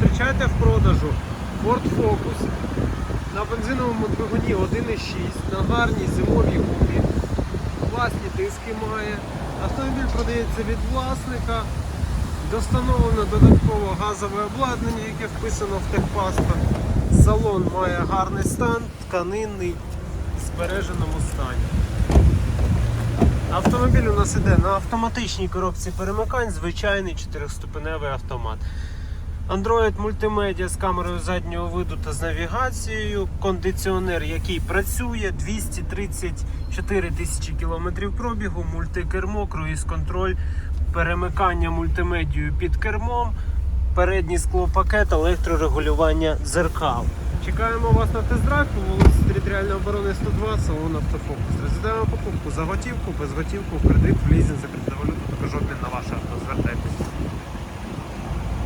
Зустрічайте в продажу Ford Focus на бензиновому двигуні 1.6 на гарній зимовій гумі. Власні диски має. Автомобіль продається від власника. Достановлено додатково газове обладнання, яке вписано в техпаспорт. Салон має гарний стан, тканинний, в збереженому стані. Автомобіль у нас іде на автоматичній коробці перемикань, звичайний 4-ступеневий автомат. Android мультимедіа з камерою заднього виду та з навігацією, кондиціонер, який працює, 234 тисячі кілометрів пробігу, мультикермо, круїз-контроль, перемикання мультимедією під кермом, передній склопакет, електрорегулювання дзеркал. Чекаємо вас на тест-драйв по вулиці Територіальної оборони 102, салон Автофокус. Розглядаємо покупку за готівку, без готівку, в кредит, в лізинг, за криптовалюту, також обмін